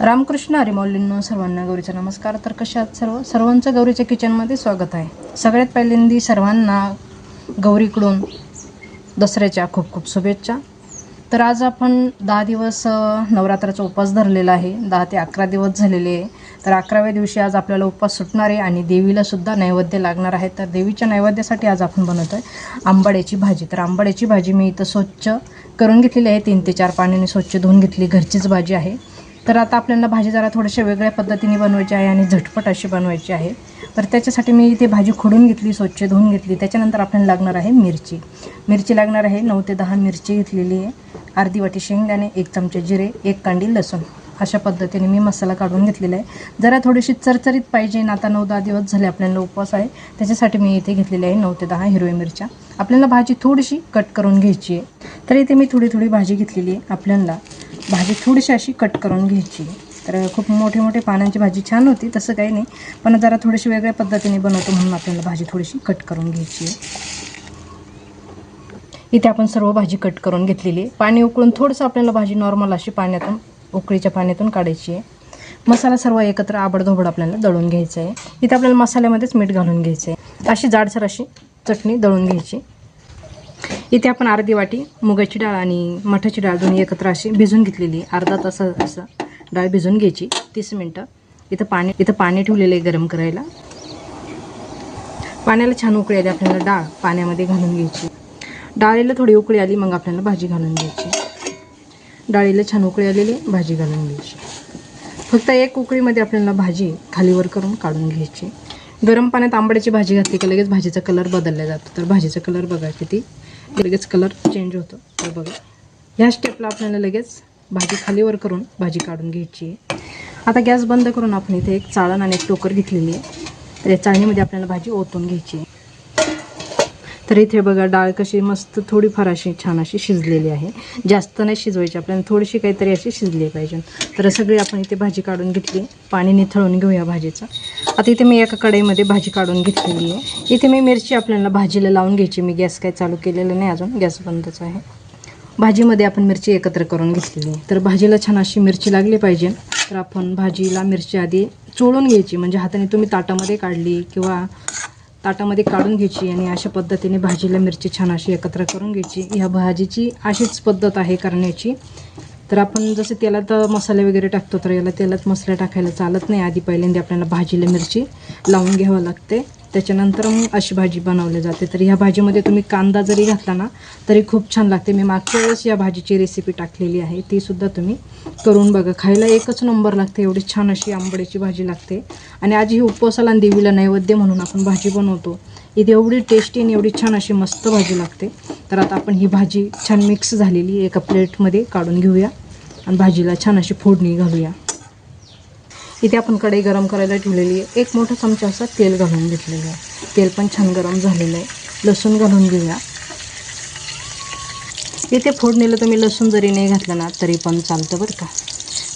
रामकृष्ण हरिमौलींनो सर्वांना गौरीचा नमस्कार. तर कशा आहात सर्व? सर्वांचं गौरीच्या किचनमध्ये स्वागत आहे. सगळ्यात पहिल्यांदी सर्वांना गौरीकडून दसऱ्याच्या खूप खूप शुभेच्छा. तर आज आपण दहा दिवस नवरात्राचा उपवास धरलेला आहे. दहा ते अकरा दिवस झालेले आहे. तर अकराव्या दिवशी आज आपल्याला उपवास सुटणार आहे आणि देवीला सुद्धा नैवेद्य लागणार आहे. तर देवीच्या नैवेद्यासाठी आज आपण बनवतो आहे आंबाड्याची भाजी. तर आंबाड्याची भाजी मी इथं स्वच्छ करून घेतलेली आहे. तीन ते चार पाण्याने स्वच्छ धुवून घेतली घरचीच भाजी आहे. तर आता आपल्याला भाजी जरा थोड्याशा वेगळ्या पद्धतीने बनवायची आहे आणि झटपट अशी बनवायची आहे. तर त्याच्यासाठी मी इथे भाजी खोडून घेतली स्वच्छ धुवून घेतली. त्याच्यानंतर आपल्याला लागणार आहे मिरची. मिरची लागणार आहे नऊ ते दहा मिरची घेतलेली आहे. अर्धी वाटी शेंगदाणे एक चमचे जिरे एक कांडी लसूण. अशा पद्धतीने मी मसाला काढून घेतलेला आहे. जरा थोडीशी चरचरीत पाहिजे ना आता नऊ दहा दिवस झाले आपल्याला उपवास आहे. त्याच्यासाठी मी इथे घेतलेली आहे नऊ ते दहा हिरव्या मिरच्या. आपल्याला भाजी थोडीशी कट करून घ्यायची आहे. तर इथे मी थोडी थोडी भाजी घेतलेली आहे. आपल्याला भाजी थोडीशी अशी कट करून घ्यायची. आहे तर खूप मोठे मोठे पानांची भाजी छान होती तसं काही नाही. पण जरा थोडीशी वेगळ्या पद्धतीने बनवतो म्हणून आपल्याला भाजी थोडीशी कट करून घ्यायची आहे. इथे आपण सर्व भाजी कट करून घेतलेली आहे. पाणी उकळून थोडंसं आपल्याला भाजी नॉर्मल अशी पाण्यातून उकळीच्या पाण्यातून काढायची आहे. मसाला सर्व एकत्र आबडधोबड आपल्याला दळून घ्यायचं आहे. इथे आपल्याला मसाल्यामध्येच मीठ घालून घ्यायचं आहे. अशी जाडसर अशी चटणी दळून घ्यायची इथे आपण अर्धी वाटी मुगाची डाळ आणि मठाची डाळ दोन्ही एकत्र अशी भिजून घेतलेली अर्धा तास असं डाळ भिजून घ्यायची. तीस मिनटं. इथं पाणी इथं पाणी ठेवलेलं आहे गरम करायला. पाण्याला छान उकळी आली आपल्याला डाळ पाण्यामध्ये घालून घ्यायची. डाळीला थोडी उकळी आली मग आपल्याला भाजी घालून घ्यायची. डाळीला छान उकळी आलेली भाजी घालून घ्यायची. फक्त एक उकळीमध्ये आपल्याला भाजी खालीवर करून काढून घ्यायची. गरम पाण्यात आंबड्याची भाजी घातली की लगेच भाजीचा कलर बदलला जातो. तर भाजीचा कलर बघा किती. लगेच कलर चेंज होतो. तर बघा. ह्या स्टेपला आपल्याला लगेच भाजी खालीवर करून भाजी काढून घ्यायची आहे. आता गॅस बंद करून आपण इथे एक चाळण आणि एक टोकर घेतलेली आहे. तर या चाळणीमध्ये आपल्याला भाजी ओतून घ्यायची आहे. तर इथे बघा डाळ कशी मस्त थोडीफार अशी छान अशी शिजलेली आहे. जास्त नाही शिजवायची आपल्याला थोडीशी काहीतरी अशी शिजली पाहिजे. तर सगळी आपण इथे भाजी काढून घेतली. पाणी निथळून घेऊया भाजीचं. आता इथे मी एका कढईमध्ये भाजी काढून घेतलेली आहे. इथे मी मिरची आपल्याला भाजीला लावून घ्यायची. मी गॅस काय चालू केलेला नाही अजून गॅस बंदच आहे. भाजीमध्ये आपण मिरची एकत्र करून घेतलेली आहे. तर भाजीला छान अशी मिरची लागली पाहिजे. तर आपण भाजीला मिरची आधी चोळून घ्यायची. म्हणजे हाताने तुम्ही ताटामध्ये काढली किंवा ताटामध्ये काढून घ्यायची आणि अशा पद्धतीने भाजीला मिरची छान अशी एकत्र करून घ्यायची. ह्या भाजीची अशीच पद्धत आहे करण्याची. तर आपण जसे तेलात मसाले वगैरे टाकतो तर याला तेलात मसाले टाकायला चालत नाही. आधी पहिल्यांदा आपल्याला भाजीला मिरची लावून घ्यावं लागते. त्याच्यानंतर मग अशी भाजी बनवली जाते. तर ह्या भाजीमध्ये तुम्ही कांदा जरी घातला ना तरी खूप छान लागते. मी मागच्या वेळेस या भाजीची रेसिपी टाकलेली आहे. ती सुद्धा तुम्ही करून बघा. खायला एकच नंबर लागते. एवढी छान अशी आंबड्याची भाजी लागते. आणि आज ही उपवासाला आणि देवीला नैवेद्य म्हणून आपण भाजी बनवतो. इथे एवढी टेस्टी आणि एवढी छान अशी मस्त भाजी लागते. तर आता आपण ही भाजी छान मिक्स झालेली एका प्लेटमध्ये काढून घेऊया. आणि भाजीला छान अशी फोडणी घालूया. इथे आपण कढई गरम करायला ठेवलेली आहे. एक मोठा चमचा असं तेल घालून घेतलेलं आहे. तेल पण छान गरम झालेलं आहे. लसूण घालून घेऊया. इथे फोडणीला तुम्ही लसूण जरी नाही घातलं ना तरी पण चालतं बरं का.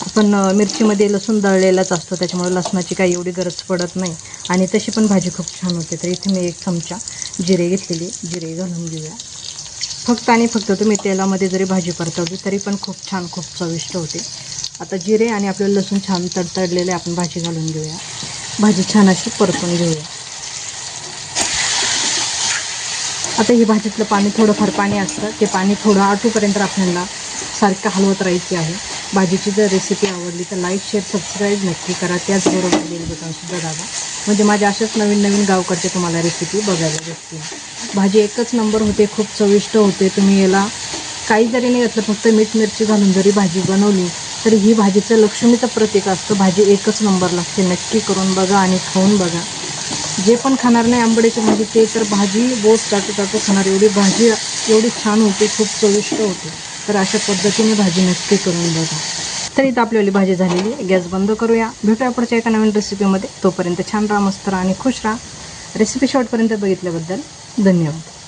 आपण मिरचीमध्ये लसूण दळलेलाच असतो त्याच्यामुळे लसणाची काही एवढी गरज पडत नाही. आणि तशी पण भाजी खूप छान होते. तर इथे मी एक चमचा जिरे घेतलेली जिरे घालून घेऊया. फक्त आणि फक्त तुम्ही तेलामध्ये जरी भाजी परतवली तरी पण खूप छान खूप चविष्ट होते. आता जिरे आणि आपलं लसूण छान तडतडलेले आपण भाजी घालून घेऊया. भाजी छान अशी परतून घेऊया. आता ही भाजीतलं पाणी थोडंफार पाणी असतं. ते पाणी थोडं आटूपर्यंत आपल्याला सारखं हलवत राहायची आहे. भाजीची जर रेसिपी आवडली तर लाईक शेअर सबस्क्राईब नक्की करा. त्याचबरोबर बेल बटनसुद्धा दाबा. म्हणजे माझ्या अशाच नवीन नवीन गावकडचे तुम्हाला रेसिपी बघायला भेटतील. भाजी एकच नंबर होते खूप चविष्ट होते. तुम्ही याला काही जरी नाही घातलं फक्त मीठ मिरची घालून जरी भाजी बनवली तर ही भाजीचं लक्ष्मीचं प्रतीक असतं. भाजी एकच नंबर लागते. नक्की करून बघा आणि खाऊन बघा. जे पण खाणार नाही आंबड्याची भाजी ते तर भाजी बोस चाटू चाटू खाणार. एवढी भाजी एवढी छान होते खूप चविष्ट होते. तर अशा पद्धतीने भाजी नक्की करून बघा. तर इथं आपल्याली भाजी झालेली गॅस बंद करूया. भेटूया पुढच्या एका नवीन रेसिपीमध्ये तोपर्यंत छान राहा मस्त राहा आणि खुश राहा. रेसिपी शॉर्टपर्यंत बघितल्याबद्दल धन्यवाद.